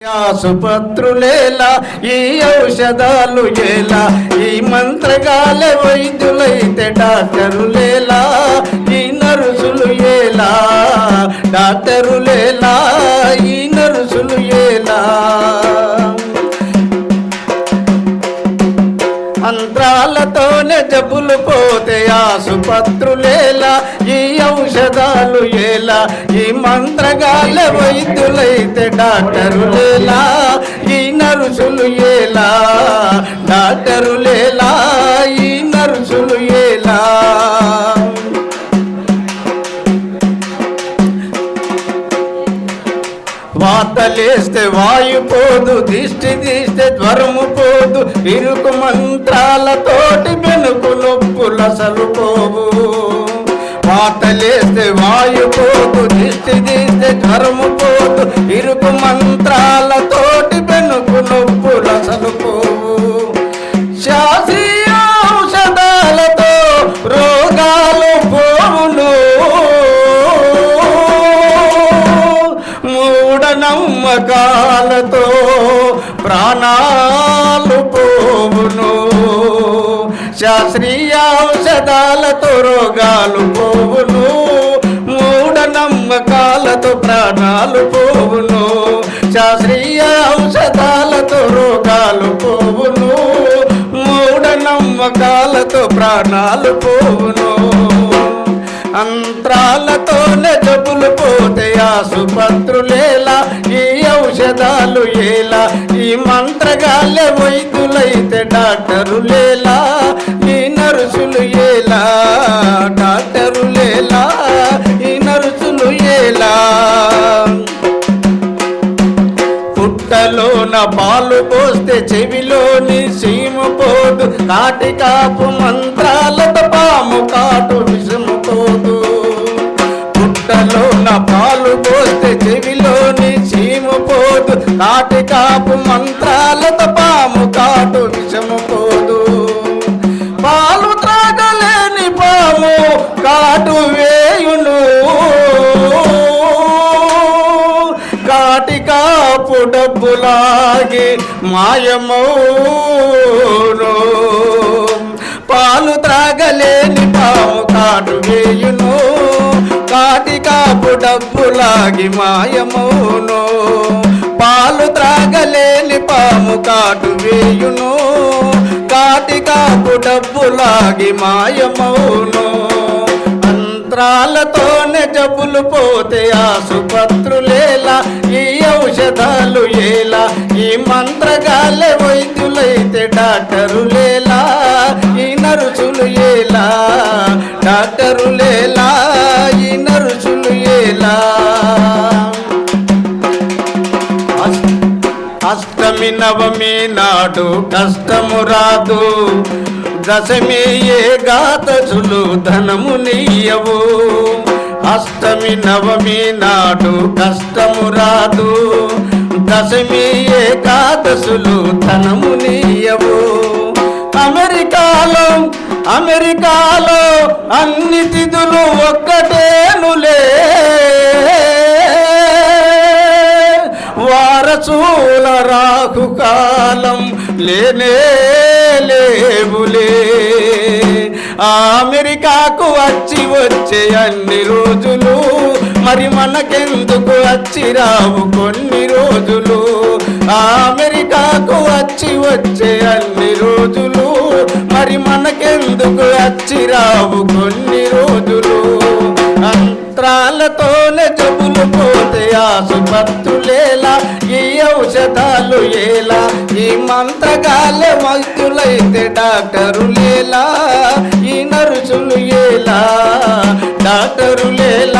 ఆసుపత్రులేలా ఈ ఔషధాలు ఎలా? ఈ మంత్రగాల వైద్యులైతే డాక్టరులేలా? ఈ నరుసులు ఎలా? డాక్టరులేలా? ఈ నరుసులు ఎలా? మంత్రాలతోనే జబ్బులు పోతే ఆసుపత్రులేలా ఈ ఔషధాలు ఎలా? ఈ మంత్రగాల వైద్యులైతే డాక్టరులేలా ఈ నరుసులు ఎలా? డాక్టరులేలా ఈ నరుసులు ఎలా? వాతలేస్తే వాయు పోదు దిష్టి తీస్తే జ్వరము పోదు ఇరుకు మంత్రాలతోటి వెనుకు నొప్పులు అసలు పోవు వాతలేస్తే వాయు పోదు దిష్టి తీస్తే జ్వరము పోతు ఇరుకు మంత్రాలతోటి బెనుకు నొప్పులు అసలు పోవు. శాస్త్రీయ ఔషధాలతో రోగాలు పోవును. మూఢనమ్మకాలతో ప్రాణాలు పోవును. శాస్త్రీయ ఔషధాలతో రోగాలు పోవును. మూఢనమ్మకాలతో ప్రాణాలు పోవును. శాస్త్రీయ ఔషధాలతో రోగాలు పోవును. మూఢనమ్మకాలతో ప్రాణాలు పోవును. అంత్రాలతోనే జబ్బులు పోతే ఆసుపత్రులేలా ఈ ఔషధాలు ఏలా ఈ మంత్రగాలే వైద్యులైతే డాక్టరులేలా. గుంటలోన పాలు పోస్తే చెవిలోని సీము పోదు. కాటి కాపు మంత్రాలతో పాము కాటు విషము పోదు. గుంటలోన పాలు పోస్తే చెవిలోని సీము పోదు. కాటి కాపు మంత్ర డబ్బులాగి మాయమౌను. పాలు త్రాగలేని పాము కాటు వేయును. కాటి కాపు డబ్బులాగి మాయమౌను. పాలు త్రాగలేని పాము కాటు వేయును. కాటి కాపు డబ్బులాగి మాయమౌను. మంత్రాలతోనే జబ్బులు పోతే ఆసుపత్రులేలా ఈ ఔషధాలు ఎలా ఈ మంత్రగాలే వైద్యులైతే డాక్టరులేలా ఈ నరుచులు ఎలా డాక్టరులేలా ఈ నరుచులు ఎలా అష్టమి నవమి నాడు కష్టము రాదు. దశమి ఏ గాతసులు ధనము నీయవు. అష్టమి నవమి నాడు కష్టము రాదు. దశమి ఏకాదశులు గాతసులు ధనము నీయవు. అమెరికాలో అమెరికాలో అన్ని తిథులు ఒక్కటేనులే. వారసూల రాహు కాలం లేనే లేవులే. అమెరికాకు వచ్చి వచ్చే అన్ని రోజులు మరి మనకెందుకు వచ్చి రావు కొన్ని రోజులు? అమెరికాకు వచ్చి వచ్చే అన్ని రోజులు మరి మనకెందుకు వచ్చి రావు కొన్ని రోజులు? అంతరాలతోనే జబ్బులు పోతే ఆసుపత్రులేలా ఈ ఔషధాలు ఎలా ఈ మంత్రగాల వైద్యులైతే డాక్టరులేలా ఈ నరుసులు ఏలా? డాక్టరులేలా